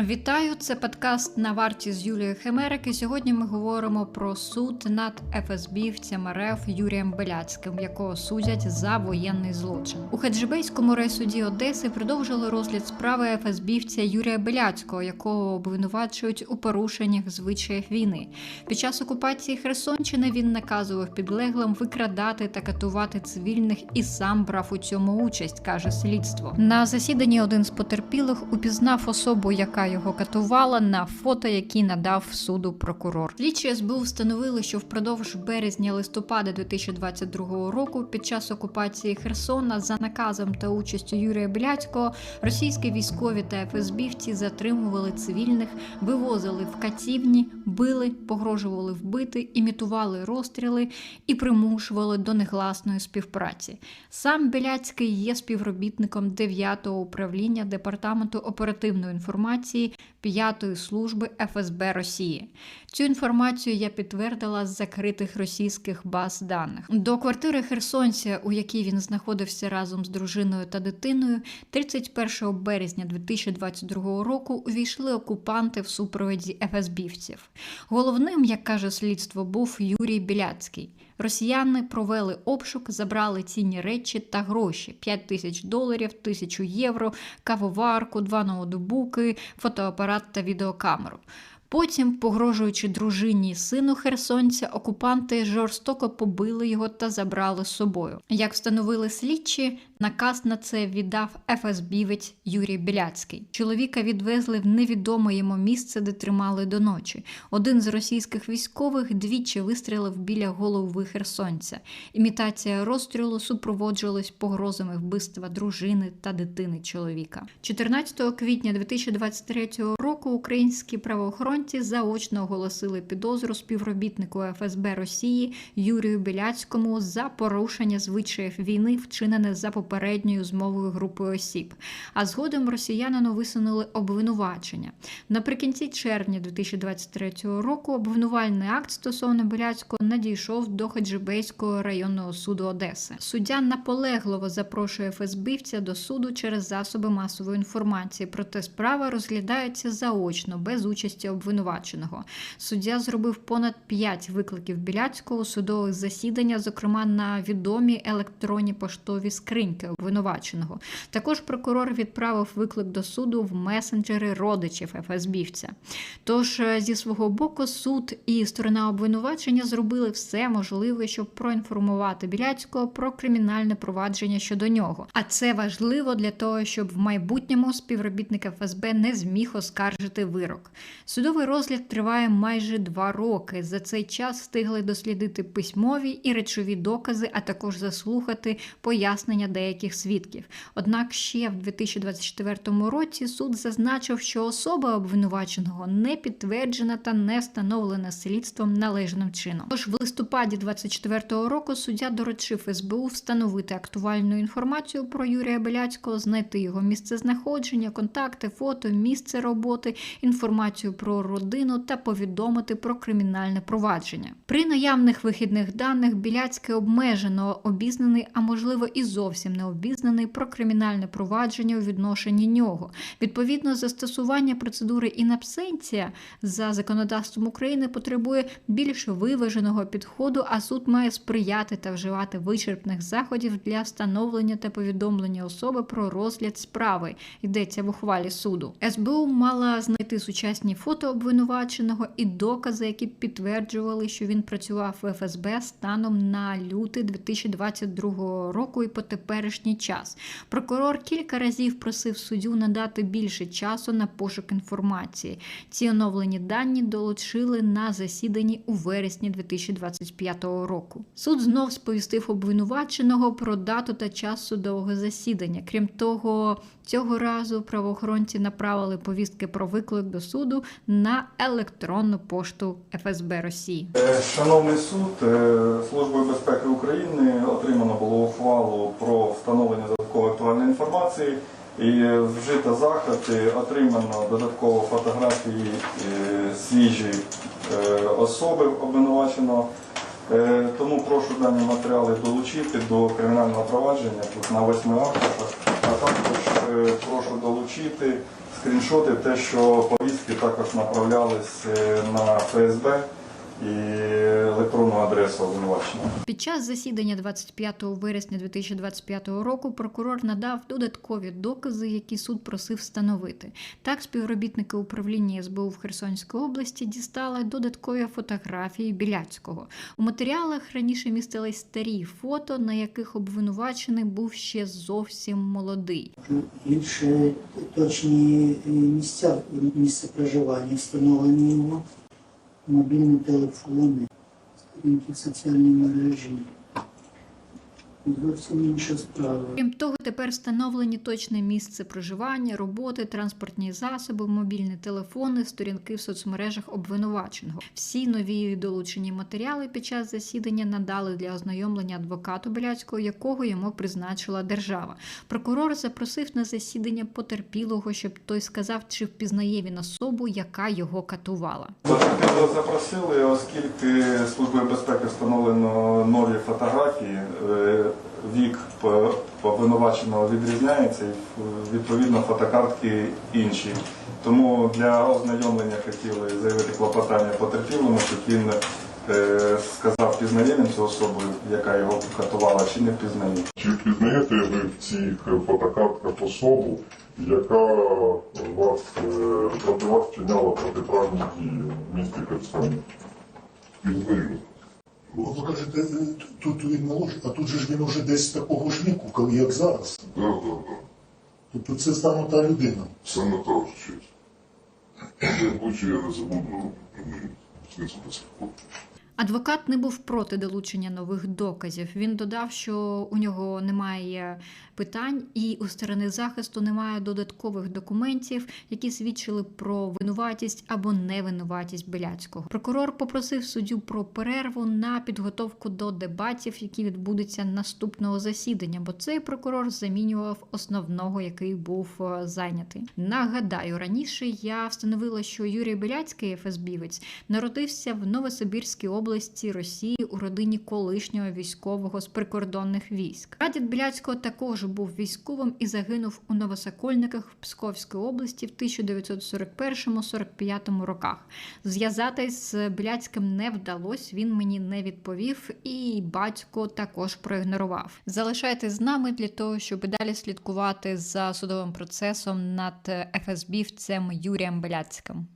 Вітаю! Це подкаст на варті з Юлією Хемерик. І сьогодні ми говоримо про суд над ФСБівцем РФ Юрієм Беляцьким, якого судять за воєнний злочин. У Хаджибейському райсуді Одеси продовжили розгляд справи ФСБівця Юрія Беляцького, якого обвинувачують у порушеннях звичаїв війни. Під час окупації Херсонщини він наказував підлеглим викрадати та катувати цивільних і сам брав у цьому участь, каже слідство. На засіданні один з потерпілих упізнав особу, яка його катувала на фото, які надав суду прокурор. Слідчі СБУ встановили, що впродовж березня-листопада 2022 року, під час окупації Херсона, за наказом та участю Юрія Біляцького, російські військові та ФСБівці затримували цивільних, вивозили в катівні, били, погрожували вбити, імітували розстріли і примушували до негласної співпраці. Сам Біляцький є співробітником 9-го управління департаменту оперативної інформації 5-ї служби ФСБ Росії. Цю інформацію я підтвердила з закритих російських баз даних. До квартири Херсонця, у якій він знаходився разом з дружиною та дитиною, 31 березня 2022 року увійшли окупанти в супроводі ФСБівців. Головним, як каже слідство, був Юрій Біляцький. Росіяни провели обшук, забрали цінні речі та гроші: 5 тисяч доларів, тисячу євро, кавоварку, два ноутбуки, фотоапарат та відеокамеру. Потім, погрожуючи дружині сину херсонця, окупанти жорстоко побили його та забрали з собою. Як встановили слідчі, наказ на це віддав ФСБівець Юрій Біляцький. Чоловіка відвезли в невідоме йому місце, де тримали до ночі. Один з російських військових двічі вистрілив біля голови херсонця. Імітація розстрілу супроводжувалась погрозами вбивства дружини та дитини чоловіка. 14 квітня 2023 року українські правоохоронці заочно оголосили підозру співробітнику ФСБ Росії Юрію Біляцькому за порушення звичаїв війни, вчинене за попередньою змовою групи осіб. А згодом росіянину висунули обвинувачення. Наприкінці червня 2023 року обвинувальний акт стосовно Біляцького надійшов до Хаджибейського районного суду Одеси. Суддя наполегливо запрошує ФСБівця до суду через засоби масової інформації, проте справа розглядається заочно без участі обвинуваченого. Суддя зробив понад 5 викликів Біляцького судових засідання, зокрема на відомі електронні поштові скриньки обвинуваченого. Також прокурор відправив виклик до суду в месенджери родичів ФСБівця. Тож е, зі свого боку суд і сторона обвинувачення зробили все можливе, щоб проінформувати Біляцького про кримінальне провадження щодо нього. А це важливо для того, щоб в майбутньому співробітник ФСБ не зміг оскаржити вирок. Судовий розгляд триває майже два роки. За цей час встигли дослідити письмові і речові докази, а також заслухати пояснення деяких свідків. Однак ще в 2024 році суд зазначив, що особа обвинуваченого не підтверджена та не встановлена слідством належним чином. Тож в листопаді 2024 року суддя доручив СБУ встановити актуальну інформацію про Юрія Беляцького, знайти його місце знаходження, контакти, фото, місце роботи, інформацію про родину та повідомити про кримінальне провадження. При наявних вихідних даних Біляцький обмежено обізнаний, а можливо і зовсім не обізнаний про кримінальне провадження у відношенні нього. Відповідно, застосування процедури інабсенція за законодавством України потребує більш виваженого підходу, а суд має сприяти та вживати вичерпних заходів для встановлення та повідомлення особи про розгляд справи. Йдеться в ухвалі суду. СБУ мала знайти сучасні фото обвинуваченого і докази, які підтверджували, що він працював в ФСБ станом на лютий 2022 року і по теперішній час. Прокурор кілька разів просив суддю надати більше часу на пошук інформації. Ці оновлені дані долучили на засіданні у вересні 2025 року. Суд знов сповістив обвинуваченого про дату та час судового засідання. Крім того, цього разу правоохоронці направили повістки про виклик до суду на електронну пошту ФСБ Росії. Е, Шановний суд, е, Службою безпеки України отримано було ухвалу про встановлення додаткової актуальної інформації. І вжито заходи, отримано додатково фотографії е, свіжі е, особи обвинуваченого. Е, Тому прошу дані матеріали долучити до кримінального провадження тут на восьми актах, а також прошу долучити скріншоти, те, що повістки також направлялись на ФСБ і електронну адресу обвинувачення. Під час засідання 25 вересня 2025 року прокурор надав додаткові докази, які суд просив встановити. Так, співробітники управління СБУ в Херсонській області дістали додаткові фотографії Біляцького. У матеріалах раніше містились старі фото, на яких обвинувачений був ще зовсім молодий. більше точні місця, місце проживання встановлені його, мобільні телефони, сторінки в соціальній мережі. Зовсім інша справа. Крім того, тепер встановлені точне місце проживання, роботи, транспортні засоби, мобільні телефони, сторінки в соцмережах обвинуваченого. Всі нові долучені матеріали під час засідання надали для ознайомлення адвокату Біляцького, якого йому призначила держава. Прокурор запросив на засідання потерпілого, щоб той сказав, чи впізнає він особу, яка його катувала. Потерпілого запросили, оскільки Службою безпеки встановлено нові фотографії. Е, Вік обвинуваченого відрізняється і відповідно фотокартки інші. Тому для ознайомлення хотіли заявити клопотання потерпілому, щоб він е, сказав, впізнає він цю особу, яка його катувала, чи не впізнає. Чи впізнаєте ви в цих фотокартках особу, яка вас е, проти вас вчиняла протиправні дії в місті Херсоні? Впізнаю. Ви кажете, е, тут він молодший, а тут же ж він уже десь такого ж віку, коли як зараз. Да, да, да. Тобто це саме та людина. Саме так честь. хочу, я не забуду до сих пор. Адвокат не був проти долучення нових доказів. Він додав, що у нього немає питань, і у сторони захисту немає додаткових документів, які свідчили про винуватість або невинуватість Беляцького. Прокурор попросив суддю про перерву на підготовку до дебатів, які відбудуться наступного засідання, бо цей прокурор замінював основного, який був е, зайнятий. Нагадаю, раніше я встановила, що Юрій Беляцький, ФСБівець, народився в Новосибірській області Росії у родині колишнього військового з прикордонних військ. Прадід Біляцького також був військовим і загинув у Новосокольниках в Псковській області в 1941-45 роках. Зв'язатись з Біляцьким не вдалося, він мені не відповів, і батько також проігнорував. Залишайтесь з нами для того, щоб далі слідкувати за судовим процесом над ФСБівцем Юрієм Біляцьким.